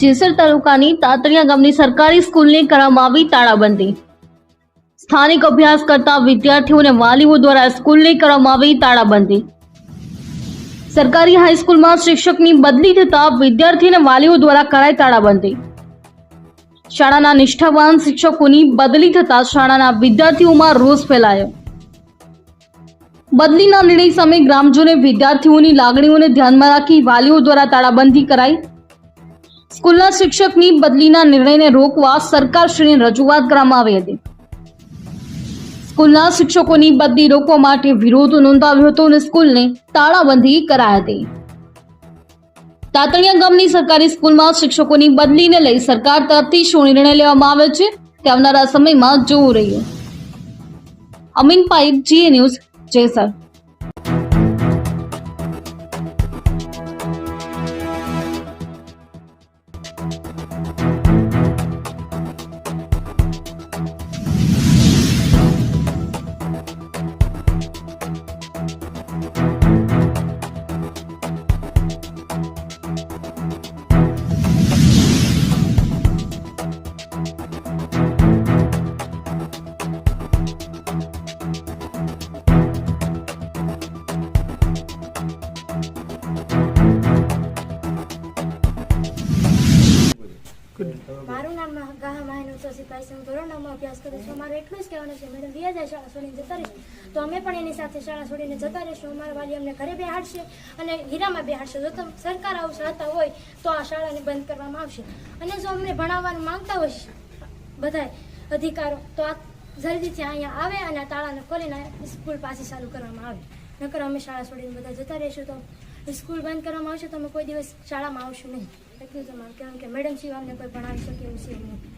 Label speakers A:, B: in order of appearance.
A: જેસર તાલુકાની તાતરિયા ગામની સરકારી સ્કૂલની કરવામાં આવી તાળાબંધી. સ્થાનિક અભ્યાસ કરતા વિદ્યાર્થીઓ અને વાલીઓ દ્વારા સ્કૂલની કરવામાં આવી તાળાબંધી. સરકારી હાઈસ્કૂલમાં શિક્ષકની બદલી થતા વિદ્યાર્થી અને વાલીઓ દ્વારા કરાઈ તાળાબંધી. શાળાના નિષ્ઠાવાન શિક્ષકોની બદલી થતા શાળાના વિદ્યાર્થીઓમાં રોષ ફેલાયો. બદલીના નિર્ણય સામે ગ્રામજનોએ વિદ્યાર્થીઓની લાગણીઓને ધ્યાનમાં રાખી વાલીઓ દ્વારા તાળાબંધી કરાઈ. સ્કૂલના શિક્ષકની બદલીના નિર્ણયને રોકવા સરકારશ્રીને રજૂઆત કરવામાં આવી હતી. સ્કૂલના શિક્ષકોની બદલી રોકવા માટે વિરોધ નોંધાવ્યો હતો અને સ્કૂલને તાળાબંધી કરાઈ હતી. તાતણિયા ગામની સરકારી સ્કૂલમાં શિક્ષકોની બદલીને લઈ સરકાર તરફથી શું નિર્ણય લેવામાં આવે છે તે આવનારા સમયમાં જોવું રહ્યું. અમીન પાઇક જીએ ન્યૂઝ જેસર
B: મારું નામ ગાહા માહિનું તો હું ધોરણ નવમાં અભ્યાસ કરું છું. અમારું એટલું જ કહેવાનું છે. મેડમ બે હજાર શાળા છોડીને જતા રહીશું તો અમે પણ એની સાથે શાળા છોડીને જતા રહીશું અમારા વાલી અમને ઘરે બેહાડશે અને હીરામાં બેહાડશે. જો તમે સરકાર આવું ચાહતા હોય, તો આ શાળાને બંધ કરવામાં આવશે. અને જો અમને ભણાવવાનું માંગતા હોય બધાય અધિકારો, તો આ જલ્દીથી અહીંયા આવે અને તાળાને ખોલીને સ્કૂલ પાછી ચાલુ કરવામાં આવે. નકર અમે શાળા છોડીને બધા જતા રહીશું તો સ્કૂલ બંધ કરવામાં આવશે, તો અમે કોઈ દિવસ શાળામાં આવશું નહીં. એટલું જ અમારું કારણ કે મેડમ સિવાય અમને કોઈ ભણાવી શકે એવું છે નહીં.